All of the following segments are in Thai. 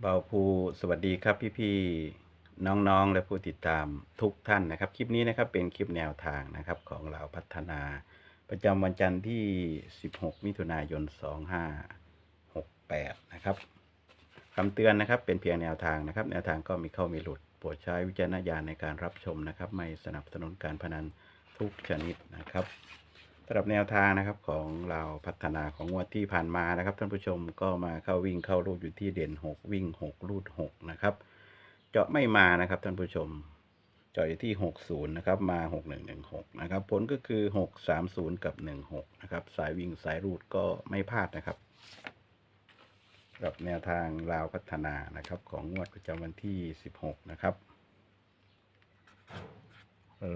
เบาภูสวัสดีครับพี่ๆน้องๆ และผู้ติดตามทุกท่านนะครับ คลิปนี้นะครับเป็นคลิปแนวทางนะครับของเราพัฒนา ประจำวันจันทร์ที่ 16 มิถุนายน 2568 นะครับคำเตือนนะครับเป็นเพียงแนวทางนะครับ แนวทางก็มีเข้ามีหลุดโปรดใช้วิจารณญาณในการรับชมนะครับ ไม่สนับสนุนการพนันทุกชนิดนะครับ สำหรับแนวทางนะครับของเราพัฒนาของงวดที่ผ่านมานะครับ ท่านผู้ชมก็มาเข้าวิ่งเข้ารูดอยู่ที่เด่น 6 วิ่ง 6 รูด 6 นะครับ เจาะไม่มานะครับท่านผู้ชม เจาะอยู่ที่ 60 นะครับ มา 6116 นะครับ ผลก็คือ 630 กับ 16 นะครับ สายวิ่งสายรูดก็ไม่พลาดนะครับสำหรับแนวทางลาวพัฒนานะครับ ของงวดประจำวันที่ 16 นะครับ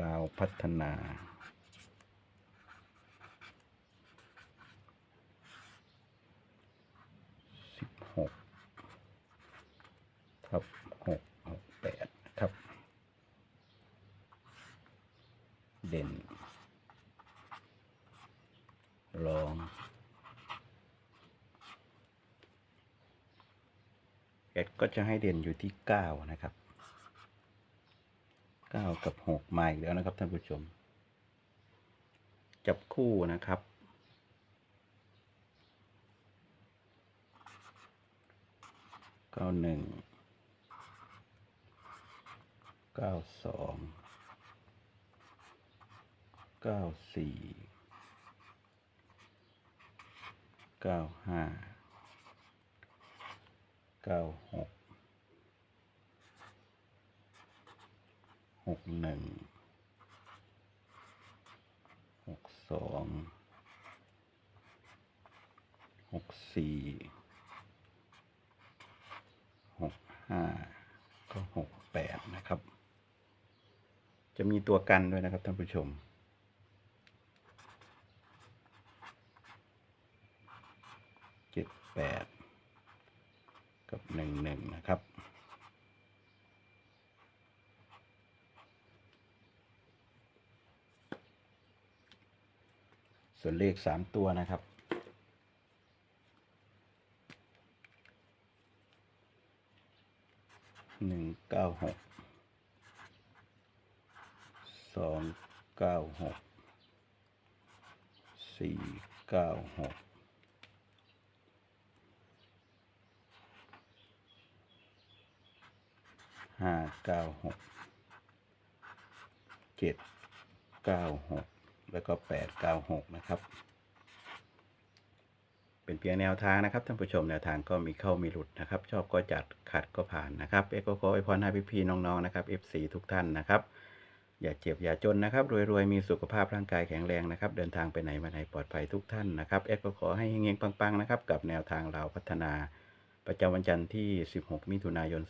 ลาวพัฒนา สิบ หกทับหกหกแปดครับ เด่นรองแอดก็จะให้เด่นอยู่ที่เก้านะครับเก้ากับหกมาอีกแล้วนะครับท่านผู้ชม จับคู่นะครับ เก้าหนึ่งเก้าสองเก้าสี่เก้าห้าเก้าหกหกหนึ่งหกสองหกสี่ หกห้าก็หกแปดนะครับ จะมีตัวกันด้วยนะครับท่านผู้ชม เจ็ดแปดกับหนึ่งหนึ่งนะครับส่วนเลขสามตัวนะครับ หนึ่งเก้าหกสองเก้าหกสี่เก้าหกห้าเก้าหกเจ็ดเก้าหกแล้วก็แปดเก้าหกนะครับ เป็นเพียงแนวทางนะครับท่านผู้ชมแนวทางก็มีเข้ามีหลุดนะครับ ชอบก็จัดขัดก็ผ่านนะครับเอ็กก็ขออวยพรให้พี่ๆน้องๆนะครับ FC ทุกท่านนะครับ อย่าเจ็บอย่าจนนะครับรวยๆมีสุขภาพร่างกายแข็งแรงนะครับ เดินทางไปไหนมาไหนปลอดภัยทุกท่านนะครับเอ็กก็ขอให้เฮงๆปังๆนะครับกับแนวทางเราพัฒนาประจำวันจันทร์ที่ 16 มิถุนายน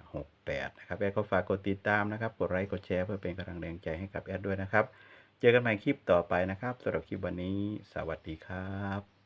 2568 นะครับ แอดก็ฝากกดติดตามนะครับ กดไลค์ กดแชร์เพื่อเป็นกำลังแรงใจให้กับแอดด้วยนะครับ เจอกันใหม่คลิปต่อไปนะครับสำหรับคลิปวันนี้ สวัสดีครับ